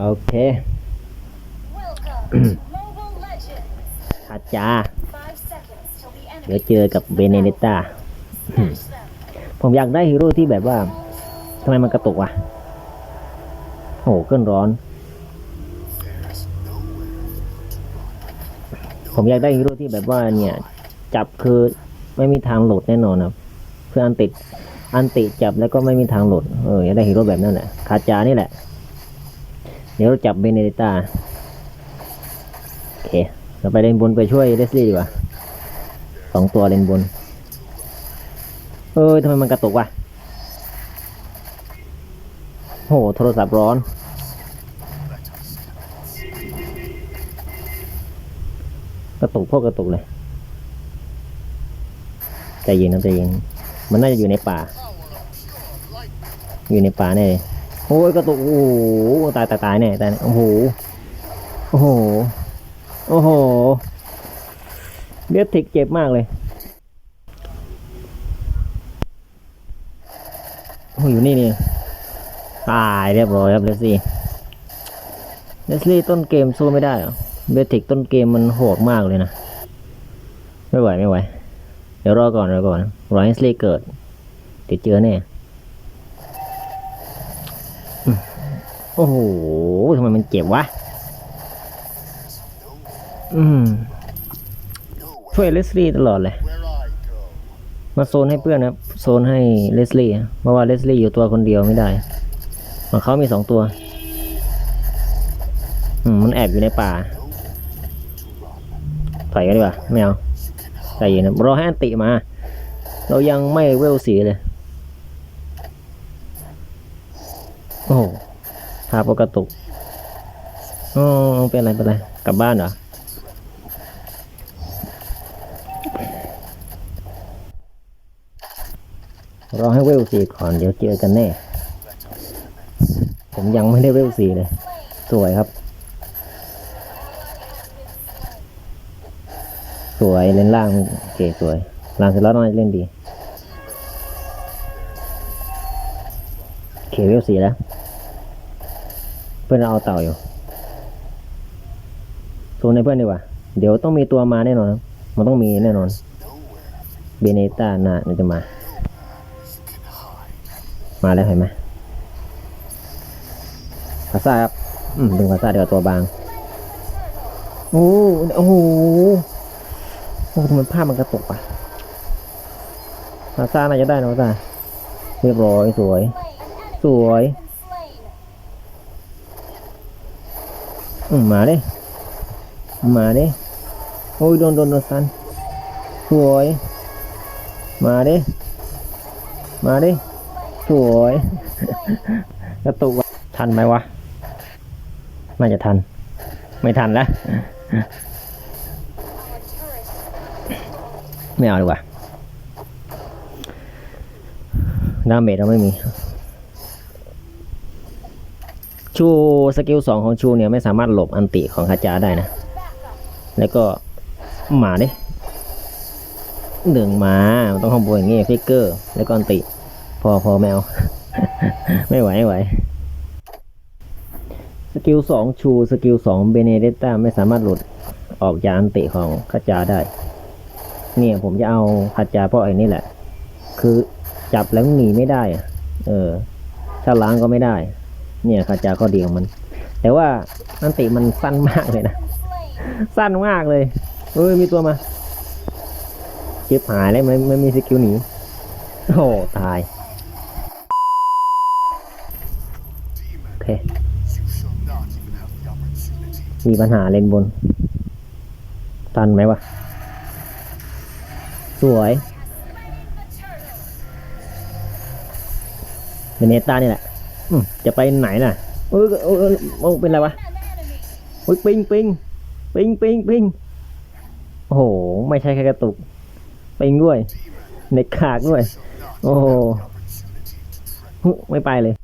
โอเค Welcome to Mobile Legends. อาจา Five seconds till the เดี๋ยว enemy เจอกับเบเนเดต้า smash them. ผมอยากได้ฮีโร่ที่แบบว่าทำไมมันกระตุกวะโอ้โหเกินร้อน ผมอยากได้ฮีโร่ที่แบบว่าเนี่ย จับคือไม่มีทางหลุดแน่นอนครับ เพื่ออันติดอันติจับแล้วก็ไม่มีทางหลุด เอออยากได้ฮีโร่แบบนั้นแหละคาจานี่แหละ เดี๋ยวเราจับเบเนเดต้าโอเค เราไปเลนบนไปช่วยเลสลี่ดีกว่าสองตัวเลนบน เอ้ยทำไมมันกระตุกวะโหโทรศัพท์ร้อน กระตุกพวกกระตุกเลยใจเย็นนะใจเย็นมันน่าจะอยู่ในป่า อยู่ในป่าแน่เลย โอ้ยกระตุกโอ้โหตายตายตายแน่ตายแน่โอ้โหโอ้โหโอ้โหเลือดทิกเจ็บมากเลยโอ้ยอยู่นี่นี่ตายเรียบร้อยครับเลสลี่เลสลี่ต้นเกมสู้ไม่ได้เหรอเบติกต้นเกมมันโหดมากเลยนะ ไม่ไหวไม่ไหว เดี๋ยวรอก่อนรอก่อนรอให้เลสลี่เกิด ติดเจอแน่อืม โอ้โหทำไมมันเจ็บวะ อืม ช่วยเลสลี่ตลอดเลย มาโซนให้เพื่อนนะครับ โซนให้เลสลี่เพราะว่าเลสลี่อยู่ตัวคนเดียวไม่ได้ของเขามีสองตัว อืม มันแอบอยู่ในป่าถอยกันดีกว่าไม่เอาใจเย็นนะรอให้อันติมา เรายังไม่เวลสีเลย โอ้ โหภาพก็กระตุกอ๋อเป็นอะไรเป็นอะไรกลับบ้านเหรอรอให้เวลสี่ก่อนเดี๋ยวเจอกันแน่ ผมยังไม่ได้เวลสี่เลย สวยครับ สวยเล่นล่างโอเคสวยล่างเสร็จแล้วน่าจะเล่นดีเคเวลสี่แล้ว เพื่อนเราเอาเต่าอยู่โซนในเพื่อนดีกว่า เดี๋ยวต้องมีตัวมาแน่นอน มันต้องมีแน่นอน เบเนต้าน่าจะมา มาแล้วเห็นไหมภาษาครับ อืมดึงภาษาเดียวตัวบาง โอ้โอ้โหโอ้ทำไมภาพมันกระตุกปะภาษาน่าจะได้นะภาษาเรียบร้อยสวย สวย มมาเด้มาเด้โอ้ยโดนโดนโดนสันสวยมาเด้มาเด้สวยกระตุกทันไหมวะน่าจะทัน ไม่ทันแล้วไม่เอาดีกว่าดาเมจเราไม่มี ชูสกิลสองของชูเนี่ยไม่สามารถหลบอันติของคาจาได้นะ แล้วก็หมาดิหนึ่งหมามันต้องข้างบนอย่างงี้ฟิกเกอร์ แล้วก็อันติ พอพอแมว ไม่ไหวไม่ไหวสกิลสองชูสกิลสองเบเนเดต้าไม่สามารถหลุดออกจากอันติของคาจาได้ เนี่ยผมจะเอาคาจาเพราะไอ้นี่แหละ คือจับแล้วหนีไม่ได้ เออ ถ้าล้างก็ไม่ได้ เนี่ยคาจาก็ดีของมัน แต่ว่าอันติมันสั้นมากเลยนะ สั้นมากเลยเอ้ยมีตัวมาเจ็บหายแล้วไม่ไม่มีสกิลหนีโอ้ตายโอเคมีปัญหาเลนบน ตันไหมวะ สวยเบเนต้านี่แหละ จะไปไหนน่ะเออเออเออเออเป็นไรวะโอ้ยปิงปิงปิงปิงปิงโอ้โห ไม่ใช่แค่กระตุกปิงด้วยในขากด้วย โอ้โหหึไม่ไปเลย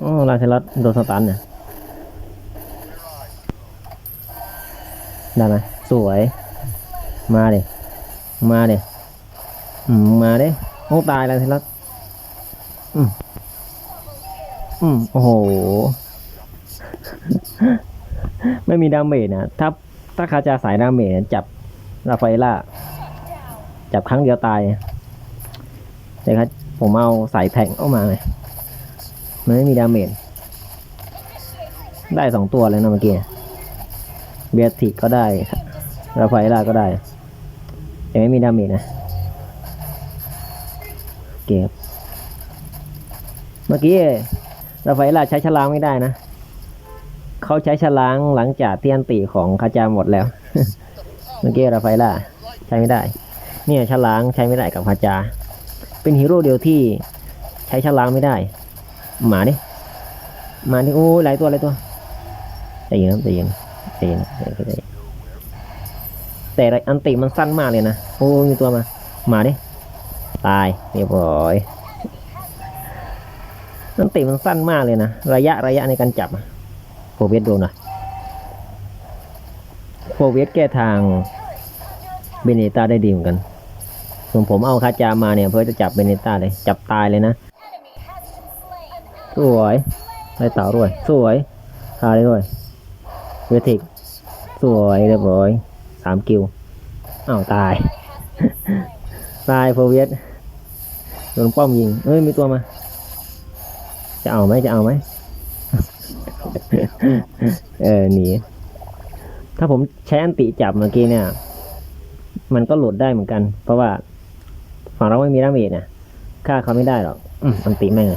โอ้ลาเซลอสโดนสตันเนี่ยได้ไหมสวย มาดิมาดิอืมมาดิโอ้ตายลาเซลอส อืมอืม โอ้โห ไม่มีดาเมจนะถ้าถ้าคาจาสายดาเมจเนี่ยจับราฟาเอล่า จับครั้งเดียวตายแต่ครับ ผมเอาสายแทงเข้ามาเลยมันไม่มีดาเมจ ได้สองตัวเลยนะเมื่อกี้ เบียติกก็ได้ราฟาเอล่าก็ได้ แต่ไม่มีดาเมจนะ เก็บ เมื่อกี้ราฟาเอล่าใช้ฉลามไม่ได้นะ เขาใช้ฉลางหลังจากเที่อันติของคาจาหมดแล้ว เมื่อกี้ราฟาเอล่าใช้ไม่ได้ เนี่ยฉลางใช้ไม่ได้กับคาจา เป็นฮีโร่เดียวที่ใช้ฉลางไม่ได้ หมาดิหมาดิโอ้ยหลายตัวหลายตัวใจเย็นครับใจเย็นใจเย็นใจเย็นใจเย็นแต่อันติมันสั้นมากเลยนะ โอ้ยมีตัวมาหมาดิตายเรียบร้อย อันติมันสั้นมากเลยนะ ระยะระยะในการจับโฟเวสโดนหน่อยโฟเวสแก้ทางเบเนต้าได้ดีเหมือนกันส่วนผมเอาคาจามาเนี่ยเพื่อจะจับเบเนต้าเลย จับตายเลยนะ สวยได้เต่าด้วย สวยคาได้ด้วย เวทิก สวยเรียบร้อยสามกิวอ้าวตาย ตายโฟเวสโดนป้อมยิงเอ้ยมีตัวมา จะเอาไหมจะเอาไหมเออหนีถ้าผมใช้อันติจับเมื่อกี้เนี่ย มันก็หลุดได้เหมือนกัน เพราะว่าฝั่งเราไม่มีดาเมจนะฆ่าเขาไม่ได้หรอกอ,อันติแม่ง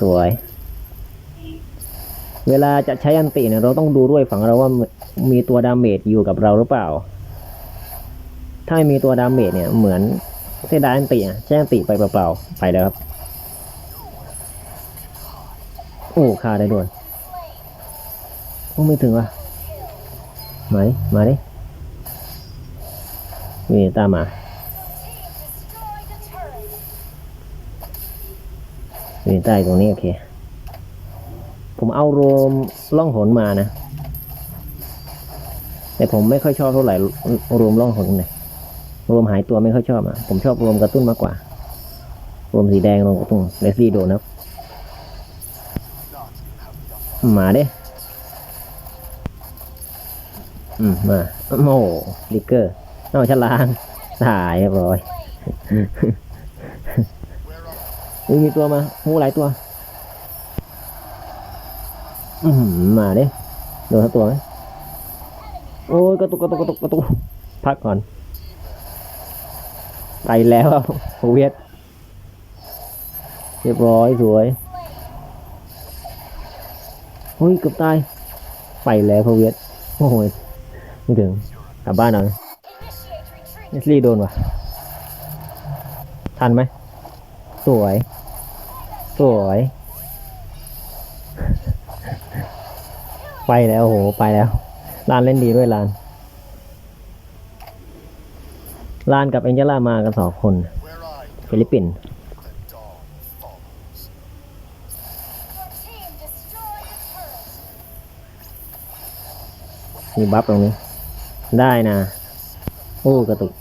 สวย เวลาจะใช้อันติเนี่ยเราต้องดูด้วยฝั่งเราว่ามีตัวดาเมจอยู่กับเราหรือเปล่า ถ้าไม่มีตัวดาเมจเนี่ยเหมือนเสียดายอันติอะใช้อันติไปเปล่าๆไปแล้วครับ โอ้ฆ่าได้ด้วยโอ้ไม่ถึงว่ะมาดิมาดินี่ตามมา Destroy the turret. นี่ใต้ตรงนี้โอเค ผมเอาโรมล่องหนมานะ แต่ผมไม่ค่อยชอบเท่าไหร่รวมล่องหนเลยรวมหายตัวไม่ค่อยชอบอะ ผมชอบรวมกระตุ้นมากกว่ารวมสีแดงรวมกระตุ้นเลสซี่โดนนะครับ มาเด้อืมมาโอ้ลิกเกอร์เอาฉลางตายเรียบร้อยอุ๊ยมีตัวมาโอ้หลายตัว อือหือมาเด้โดนทั้งตัวไหมโอ้ยกระตุกกระตุกกระตุกกระตุกพักก่อนไปแล้วโอเวียดเรียบร้อยสวย โอ้ยเกือบตาย ไปแล้วพเวียดโอ้ยไม่ถึงกลับบ้านเอา Initiate เนสลี่โดนว่ะ ทันไหม สวย สวย ไปแล้วโอ้โห ไปแล้วลานเล่นดีด้วยลานลานกับเอ็นเจล่ามากันสองคน ฟิลิปปินส์ มีบัฟตรงนี้ ได้นะ โอ้กระตุก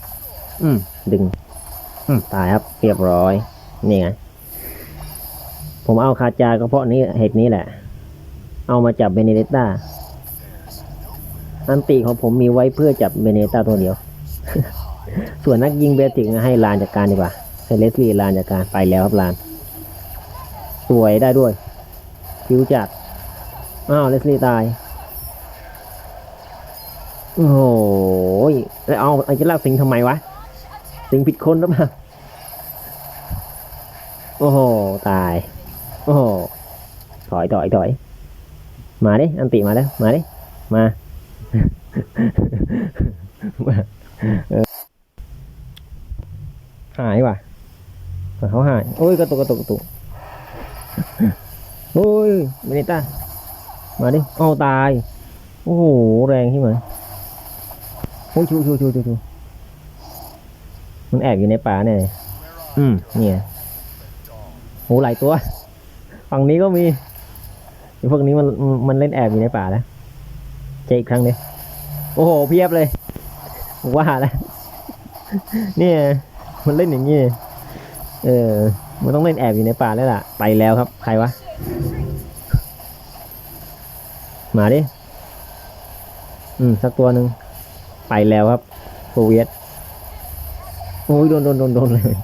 อืม ดึง อืม ตายครับเรียบร้อย นี่ไง ผมเอาคาจาก็เพราะนี้เหตุนี้แหละ เอามาจับเบเนเดตตาอันติของผมมีไว้เพื่อจับเบเนเดตตาตัวเดียว ส่วนนักยิงเบติกให้ลานจัดการดีกว่าให้เลสลี่ลานจัดการไปแล้วครับลาน สวยได้ด้วยคิวจัดอ้าวเลสลี่ตาย โอ้โหแล้วเอาไอ้จะลากสิงทำไมวะ สิงผิดคนหรือเปล่าโอ้โห ตาย โอ้โห ถอยถอยถอย มาดิ อันติมาแล้ว มาดิ มามาหายว่ะเขาหาย โอ้ย กระตุกกระตุกกระตุกโอ้ยเมนิต้า มาดิ เอาตาย โอ้โห แรงที่ไหม โอ้ยชูชูชูชูชูมันแอบอยู่ในป่าเนี่ยอืมเนี่ยโหหลายตัว ฝั่งนี้ก็มีไอ้พวกนี้มันมันเล่นแอบอยู่ในป่าแล้วเจออีกครั้งเลยโอ้โหเพียบเลยว่าแล้วเนี่ยมันเล่นอย่างงี้เออ มันต้องเล่นแอบอยู่ในป่าแล้วล่ะ ไปแล้วครับ ใครวะ มาดิ อืม สักตัวหนึ่ง ไปแล้วครับโซเวียตโอ้ยโดนโดนโดนโดนเลย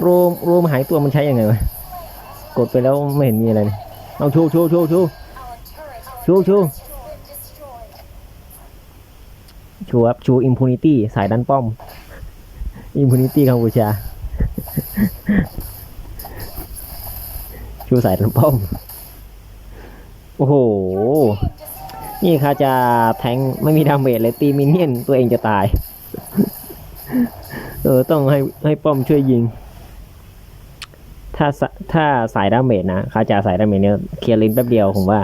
โรมโรมหายตัวมันใช้ยังไงวะ กดไปแล้วไม่เห็นมีอะไรเลยเอาชูชูชูชู Our turret Chu, chu. has been destroyed. ชูครับชูอิมพูนิตี้สายดันป้อมอิมพูนิตี้กัมพูชาชูสายดันป้อม โอ้โห นี่ค่ะจะแทงค์ไม่มีดาเมจเลยตีมินเนี่ยนตัวเองจะตาย เออต้องให้ให้ป้อมช่วยยิง ถ้าสถ้าสายดาเมจนะคาจาสายดาเมจเนี่ยเคลียร์ลินแป๊บเดียวผมว่า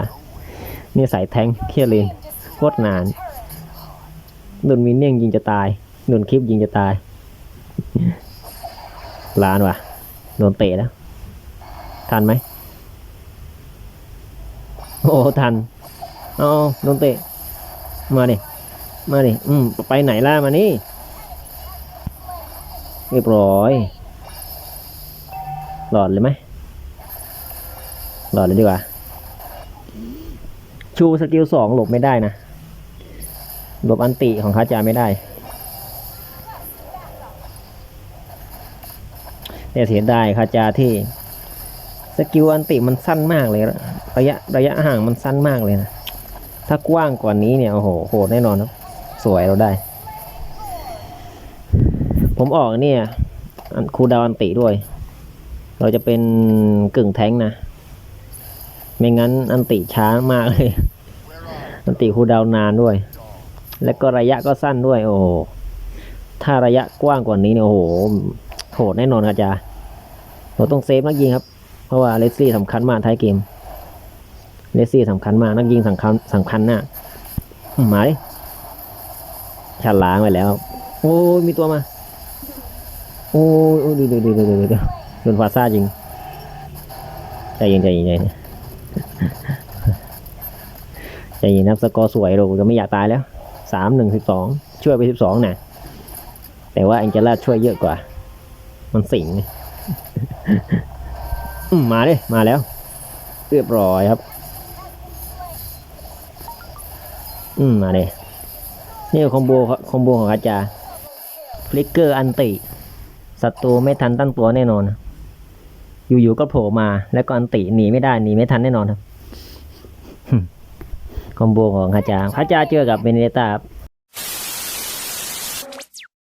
นี่สายแทงค์เคลียร์ลินโคตรนานโดนมินเนี่ยนยิงจะตายโดนคลิปยิงจะตายล้านว่ะโดนเตะแล้วทันไหม โอ้ทันเอาโดนเตะ มาดิมาดิอืมไปไหนล่ะมานี่เรียบร้อย หลอดเลยไหมหลอดเลยดีกว่า ชูสกิลสองหลบไม่ได้นะ หลบอันติของคาจาไม่ได้แต่เสียดายคาจาที่ สกิลอันติมันสั้นมากเลยนะ ระยะระยะห่างมันสั้นมากเลยนะ ถ้ากว้างกว่านี้เนี่ย โอ้โหโหดแน่นอนครับ สวยเราได้ ผมออกเนี่ยอันคูดาวอันติด้วย เราจะเป็นกึ่งแท้งนะ ไม่งั้นอันติช้ามากเลย อันติคูดาวนานด้วย และก็ระยะก็สั้นด้วย โอ้โหถ้าระยะกว้างกว่านี้เนี่ยโอ้โหโหดแน่นอนครับอาจารย์เราต้องเซฟนักยิงครับ เพราะว่าเลสซี่สำคัญมากท้ายเกม เลสซี่สำคัญมาก นักยิงสำคัญสำคัญนะ่ะอืมมาดิฉลางไปแล้ว โอ้ยมีตัวมา โอ้ยโอดูดูดูดูดูดูโดนฟาซ่าจริงใจเย็นใจเย็นใจเย็นใจเย็นนะสกอร์สวยเราก็ไม่อยากตายแล้วสามหนึ่งสิบสองช่วยไปสิบสองนะแต่ว่าแองเจล่าช่วยเยอะกว่า มันสิงมมาเลยมาแล้ว เรียบร้อยครับ อืมมาเลยนี่คอมโบคอมโบของอาจารย์ฟลิกเกอร์อันติศัตรูไม่ทันตั้งตัวแน่นอน อยู่ๆก็โผล่มา แล้วก็อันติหนีไม่ได้หนีไม่ทันแน่นอนครับคอมโบของอาจารย์อาจารย์เจอกับเบเนเดต้า